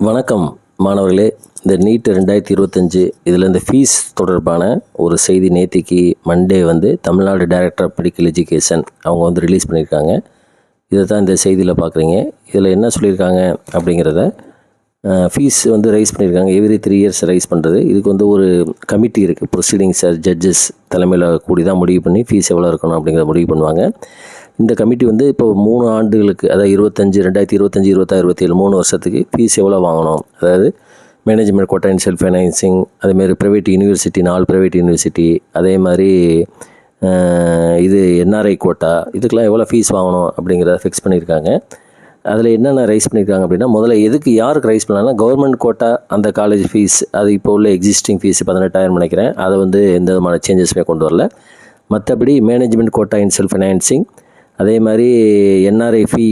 வணக்கம் மாணவர்களே. இந்த நீட் ரெண்டாயிரத்தி இருபத்தஞ்சு இதில் இந்த ஃபீஸ் தொடர்பான ஒரு செய்தி நேத்திக்கு மண்டே வந்து Tamil Nadu director of medical education அவங்க வந்து ரிலீஸ் பண்ணியிருக்காங்க. இதை தான் இந்த செய்தியில் பார்க்குறீங்க. இதில் என்ன சொல்லியிருக்காங்க அப்படிங்கிறத ஃபீஸ் வந்து ரைஸ் பண்ணியிருக்காங்க. எவ்ரி த்ரீ இயர்ஸ் ரைஸ் பண்ணுறது. இதுக்கு வந்து ஒரு கமிட்டி இருக்குது. ப்ரொசீடிங் சார் ஜட்ஜஸ் தலைமையில் கூடி தான் முடிவு பண்ணி ஃபீஸ் எவ்வளோ இருக்கணும் அப்படிங்கிறத முடிவு பண்ணுவாங்க. இந்த கமிட்டி வந்து இப்போ மூணு ஆண்டுகளுக்கு அதாவது இருபத்தஞ்சி ரெண்டாயிரத்தி இருபத்தஞ்சி இருபத்தாறு இருபத்தேழு மூணு வருஷத்துக்கு ஃபீஸ் எவ்வளோ வாங்கணும்? அதாவது management quota and self financing அதேமாதிரி ப்ரைவேட் யூனிவர்சிட்டி நாலு ப்ரைவேட் யூனிவர்சிட்டி அதே மாதிரி இது என்ஆர்ஐ கோட்டா இதுக்கெல்லாம் எவ்வளோ ஃபீஸ் வாங்கணும் அப்படிங்கிறத ஃபிக்ஸ் பண்ணியிருக்காங்க. அதில் என்னென்ன ரைஸ் பண்ணியிருக்காங்க அப்படின்னா முதல்ல எதுக்கு யாருக்கு ரைஸ் பண்ணலாம்னா கவர்மெண்ட் கோட்டா அந்த காலேஜ் ஃபீஸ் அது இப்போ உள்ள எக்ஸிஸ்டிங் ஃபீஸ் பதினெட்டாயிரம் நினைக்கிறேன். அதை வந்து எந்த விதமான சேஞ்சஸுமே கொண்டு வரல. மற்றபடி management quota in self financing அதே மாதிரி என்ஆர்ஐஃபி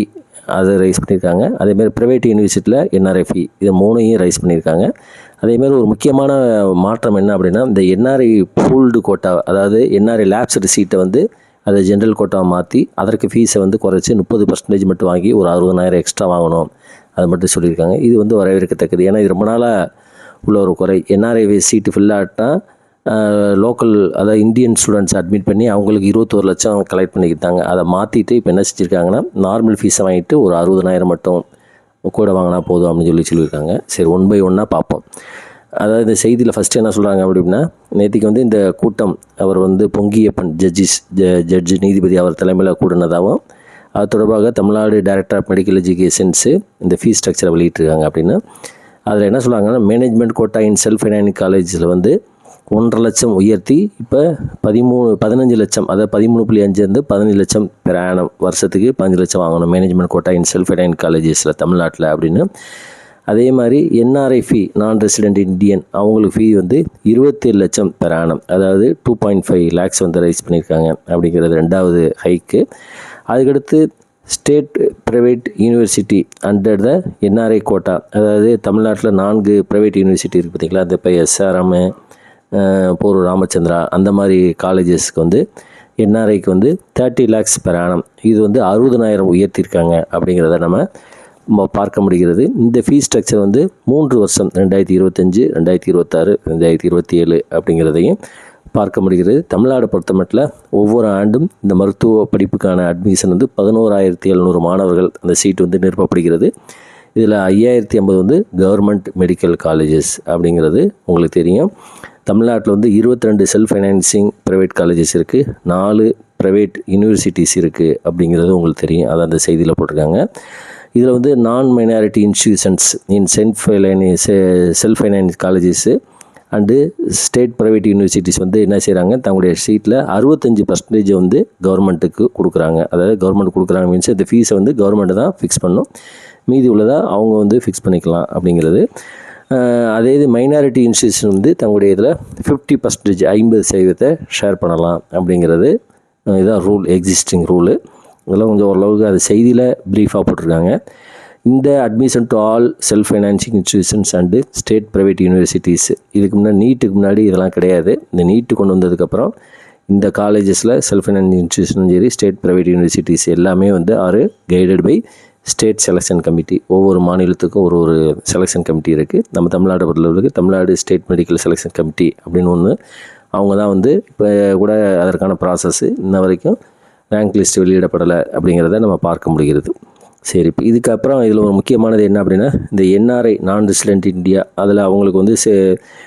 அதை ரைஸ் பண்ணியிருக்காங்க. அதேமாதிரி ப்ரைவேட் யூனிவர்சிட்டியில் என்ஆர்ஐ ஃபீ இது மூணையும் ரைஸ் பண்ணியிருக்காங்க. அதேமாதிரி ஒரு முக்கியமான மாற்றம் என்ன அப்படின்னா இந்த என்ஆர்ஐ பூல்டு கோட்டா அதாவது என்ஆர்ஐ லேப்ஸ் சீட்டை வந்து அதை ஜென்ரல் கோட்டாவை மாற்றி அதற்கு ஃபீஸை வந்து குறைச்சி முப்பது பர்சன்டேஜ் மட்டும் வாங்கி ஒரு அறுபதனாயிரம் எக்ஸ்ட்ரா வாங்கணும். அது மட்டும் சொல்லியிருக்காங்க. இது வந்து வரவேற்கத்தக்கது. ஏன்னா இது ரொம்ப நாளாக உள்ள ஒரு குறை. என்ஆர்ஐ சீட்டு ஃபில் ஆகிட்டா லோக்கல் அதாவது இந்தியன் ஸ்டூடெண்ட்ஸ் அட்மிட் பண்ணி அவங்களுக்கு இருபத்தோரு லட்சம் கலெக்ட் பண்ணிக்கிட்டாங்க. அதை மாற்றிட்டு இப்போ என்ன செஞ்சுருக்காங்கன்னா நார்மல் ஃபீஸை வாங்கிட்டு ஒரு அறுபதனாயிரம் மட்டும் கூட வாங்கினா போதும் அப்படின்னு சொல்லி சொல்லியிருக்காங்க. சரி ஒன் பை ஒன்னாக பார்ப்போம். அதாவது இந்த செய்தியில் ஃபஸ்ட்டு என்ன சொல்கிறாங்க அப்படின்னா நேற்றுக்கு வந்து இந்த கூட்டம் அவர் வந்து பொங்கியப்பன் ஜட்ஜிஸ் ஜட்ஜி நீதிபதி அவர் தலைமையில் கூடினதாகவும் அது தொடர்பாக Tamil Nadu director of medical educations இந்த ஃபீஸ் ஸ்ட்ரக்சரை வெளியிட்டிருக்காங்க அப்படின்னு. அதில் என்ன சொல்கிறாங்கன்னா management quota in self financing காலேஜில் வந்து ஒன்றரை லட்சம் உயர்த்தி இப்போ பதிமூணு பதினஞ்சு லட்சம் அதாவது பதிமூணு புள்ளி அஞ்சுலேருந்து பதினஞ்சு லட்சம் பெர் வருஷத்துக்கு பதினஞ்சு லட்சம் வாங்கணும். மேனேஜ்மெண்ட் கோட்டா இன் செல்ஃப் அடைன் காலேஜஸில் தமிழ்நாட்டில் அப்படின்னு. அதே மாதிரி என்ஆர்ஐ ஃபீ நான் ரெசிடென்ட் இந்தியன் அவங்களுக்கு ஃபீ வந்து இருபத்தேழு லட்சம் பெர் ஆனம் அதாவது டூ பாயிண்ட் ஃபைவ் லேக்ஸ் வந்து ரைஸ் பண்ணியிருக்காங்க அப்படிங்கிறது ரெண்டாவது ஹைக்கு அதுக்கடுத்து state private university under the NRI quota அதாவது தமிழ்நாட்டில் நான்கு ப்ரைவேட் யூனிவர்சிட்டி இருக்குது பார்த்தீங்களா அந்த இப்போ எஸ்ஆர்எம்மு போரூர் ராமச்சந்திரா அந்த மாதிரி காலேஜஸ்க்கு வந்து என்ஆர்ஐக்கு வந்து தேர்ட்டி லேக்ஸ் பெர் ஆனம் இது வந்து அறுபதனாயிரம் உயர்த்தியிருக்காங்க அப்படிங்கிறத நம்ம ம- பார்க்க முடிகிறது. இந்த ஃபீஸ் ஸ்ட்ரக்சர் வந்து மூன்று வருஷம் ரெண்டாயிரத்தி இருபத்தஞ்சு ரெண்டாயிரத்தி இருபத்தாறு ரெண்டாயிரத்தி இருபத்தி ஏழு அப்படிங்கிறதையும் பார்க்க முடிகிறது. தமிழ்நாடு பொறுத்தமட்டில் ஒவ்வொரு ஆண்டும் இந்த மருத்துவ படிப்புக்கான அட்மிஷன் வந்து பதினோராயிரத்தி எழுநூறு மாணவர்கள் அந்த சீட் வந்து நிரப்பப்படுகிறது. இதில் ஐயாயிரத்தி ஐம்பது வந்து கவர்மெண்ட் மெடிக்கல் காலேஜஸ் அப்படிங்கிறது உங்களுக்கு தெரியும். தமிழ்நாட்டில் வந்து 22 ரெண்டு செல்ஃப் ஃபைனான்சிங் ப்ரைவேட் காலேஜஸ் இருக்குது நாலு ப்ரைவேட் யூனிவர்சிட்டிஸ் இருக்குது அப்படிங்கிறது உங்களுக்கு தெரியும். அதை அந்த செய்தியில் போட்டிருக்காங்க. இதில் வந்து நான் மைனாரிட்டி இன்ஸ்டியூஷன்ஸ் இன் சென்ட் ஃபைனானி self finance colleges and state private universities வந்து என்ன செய்கிறாங்க தங்களுடைய சீட்டில் அறுபத்தஞ்சு பர்சன்டேஜ் வந்து கவர்மெண்ட்டுக்கு கொடுக்குறாங்க. அதாவது கவர்மெண்ட் கொடுக்குறாங்க மீன்ஸ் இந்த ஃபீஸை வந்து கவர்மெண்ட்டு தான் ஃபிக்ஸ் பண்ணும். மீதி உள்ளதாக அவங்க வந்து ஃபிக்ஸ் பண்ணிக்கலாம் அப்படிங்கிறது. அதே இது மைனாரிட்டி இன்ஸ்டியூஷன் வந்து தங்களுடைய இதில் ஃபிஃப்டி பர்சன்டேஜ் ஐம்பது சதவீதத்தை ஷேர் பண்ணலாம் அப்படிங்கிறது இதுதான் ரூல் எக்ஸிஸ்டிங் ரூலு இதெல்லாம் கொஞ்சம் ஓரளவுக்கு அது செய்தியில் ப்ரீஃபாக போட்டிருக்காங்க. இந்த admission to all self financing institutions and state private universities இதுக்கு முன்னாடி நீட்டுக்கு முன்னாடி இதெல்லாம் கிடையாது. இந்த நீட்டு கொண்டு வந்ததுக்கப்புறம் இந்த காலேஜஸில் செல்ஃப் ஃபைனான்சிங் இன்ஸ்டியூஷனும் சரி ஸ்டேட் ப்ரைவேட் யூனிவர்சிட்டிஸ் எல்லாமே வந்து are guided by state selection committee ஒவ்வொரு மாநிலத்துக்கும் ஒரு ஒரு செலெக்ஷன் கமிட்டி இருக்குது நம்ம தமிழ்நாடு பொறுத்தளவுக்கு Tamil Nadu state medical selection committee அப்படின்னு ஒன்று அவங்க தான் வந்து இப்போ கூட அதற்கான ப்ராசஸ் இன்ன வரைக்கும் ரேங்க் லிஸ்ட் வெளியிடப்படலை அப்படிங்கிறத நம்ம பார்க்க முடிகிறது. சரி இப்போ இதுக்கப்புறம் இதில் ஒரு முக்கியமானது என்ன அப்படின்னா இந்த என்ஆர்ஐ நான் ரெசிடென்ட் இந்தியா அதில் அவங்களுக்கு வந்து சே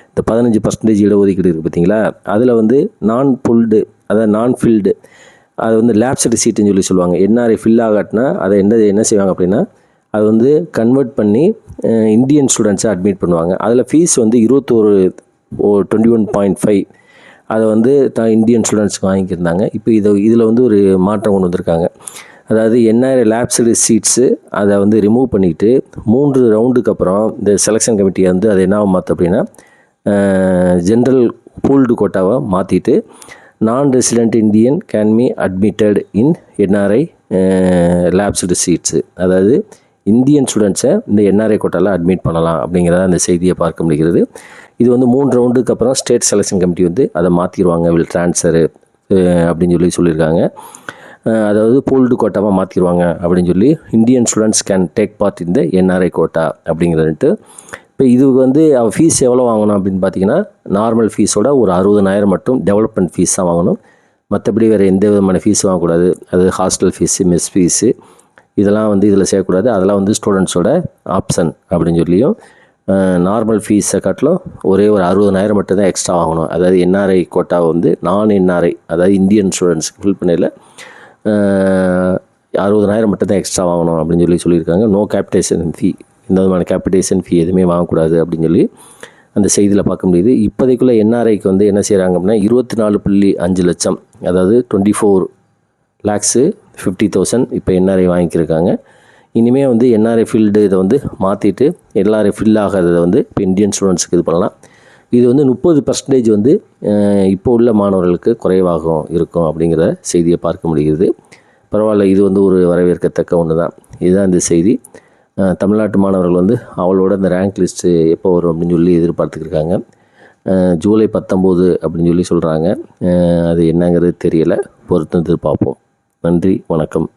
இந்த பதினஞ்சு பர்சன்டேஜ் இடஒதுக்கீடு இருக்குது பார்த்தீங்களா அதில் வந்து நான் புல்டு அதாவது நான் ஃபில்டு அது வந்து லேப்ஸ்டு சீட்டுன்னு சொல்லி சொல்லுவாங்க. என்ஆர்ஐ ஃபில் ஆகாட்டினா அதை என்ன என்ன செய்வாங்க அப்படின்னா அது வந்து கன்வெர்ட் பண்ணி இந்தியன் ஸ்டூடெண்ட்ஸை அட்மிட் பண்ணுவாங்க. அதில் ஃபீஸ் வந்து இருபத்தோரு டுவெண்ட்டி ஒன் பாயிண்ட் ஃபைவ் அதை வந்து தான் இந்தியன் ஸ்டூடெண்ட்ஸ்க்கு வாங்கியிருந்தாங்க இப்போ இதை இதில் வந்து ஒரு மாற்றம் கொண்டு வந்திருக்காங்க. அதாவது என்ஆர்ஐ லேப்ஸ்டு சீட்ஸு அதை வந்து ரிமூவ் பண்ணிவிட்டு மூன்று ரவுண்டுக்கு அப்புறம் இந்த செலெக்ஷன் கமிட்டியை வந்து அதை என்ன மாற்று அப்படின்னா ஜென்ரல் பூல்டு கோட்டாவை மாற்றிட்டு non resident Indian can be admitted in NRI lapsed seats அதாவது இந்தியன் ஸ்டூடெண்ட்ஸை இந்த என்ஆர்ஐ கோட்டாவில் அட்மிட் பண்ணலாம் அப்படிங்கிறத அந்த செய்தியை பார்க்க முடிகிறது. இது வந்து மூணு ரவுண்டுக்கு அப்புறம் ஸ்டேட் செலெக்ஷன் கமிட்டி வந்து அதை மாற்றிடுவாங்க வில் ட்ரான்ஸ்ஃபரு அப்படின்னு சொல்லி சொல்லியிருக்காங்க. அதாவது போல்டு கோட்டாவாக மாற்றிடுவாங்க அப்படின்னு சொல்லி Indian students can take part இந்த என்ஆர்ஐ கோட்டா அப்படிங்கிறதுட்டு இப்போ இதுக்கு வந்து அவள் ஃபீஸ் எவ்வளோ வாங்கணும் அப்படின்னு பார்த்தீங்கன்னா நார்மல் ஃபீஸோட ஒரு அறுபதனாயிரம் மட்டும் டெவலப்மெண்ட் ஃபீஸ் தான் வாங்கணும். மற்றபடி வேறு எந்த விதமான ஃபீஸ் வாங்கக்கூடாது. அது ஹாஸ்டல் ஃபீஸு மெஸ் ஃபீஸு இதெல்லாம் வந்து இதில் சேர்க்கக்கூடாது. அதெல்லாம் வந்து ஸ்டூடெண்ட்ஸோட ஆப்ஷன் அப்படின்னு சொல்லியும் நார்மல் ஃபீஸை காட்டிலும் ஒரே ஒரு அறுபதனாயிரம் மட்டும் தான் எக்ஸ்ட்ரா வாங்கணும். அதாவது என்ஆர்ஐ கோட்டா வந்து நான் என்ஆர்ஐ அதாவது இந்தியன் ஸ்டூடெண்ட்ஸ்க்கு ஃபில் பண்ணல அறுபதனாயிரம் மட்டும் தான் எக்ஸ்ட்ரா வாங்கணும் அப்படின்னு சொல்லி சொல்லியிருக்காங்க. நோ கேபிட்டேஷன் ஃபீ எந்த விதமான கேபிட்டேஷன் ஃபீ எதுவுமே வாங்கக்கூடாது அப்படின்னு சொல்லி அந்த செய்தியில் பார்க்க முடியுது. இப்போதைக்குள்ளே என்ஆர்ஐக்கு வந்து என்ன செய்கிறாங்க அப்படின்னா இருபத்தி நாலு புள்ளி அஞ்சு லட்சம் அதாவது twenty four lakhs fifty thousand இப்போ என்ஆர்ஐ வாங்கியிருக்காங்க. இனிமேல் வந்து என்ஆர்ஐ ஃபீல்டு இதை வந்து மாற்றிட்டு என்ஆர்ஐ ஃபில் ஆகிறத வந்து இப்போ இந்தியன் ஸ்டூடெண்ட்ஸுக்கு இது பண்ணலாம். இது வந்து முப்பது பர்சன்டேஜ் வந்து இப்போ உள்ள மாணவர்களுக்கு குறைவாகும் இருக்கும் அப்படிங்கிற செய்தியை பார்க்க முடிகிறது. பரவாயில்ல இது வந்து ஒரு வரவேற்கத்தக்க ஒன்று தான் இதுதான் இந்த செய்தி. தமிழ்நாட்டு மாணவர்கள் வந்து அவளோட இந்த ரேங்க் லிஸ்ட்டு எப்போ வரும் அப்படின்னு சொல்லி எதிர்பார்த்துக்கிருக்காங்க. ஜூலை பத்தொம்போது அப்படின்னு சொல்லி சொல்கிறாங்க அது என்னங்கிறது தெரியலை. பொறுத்து பார்ப்போம். நன்றி வணக்கம்.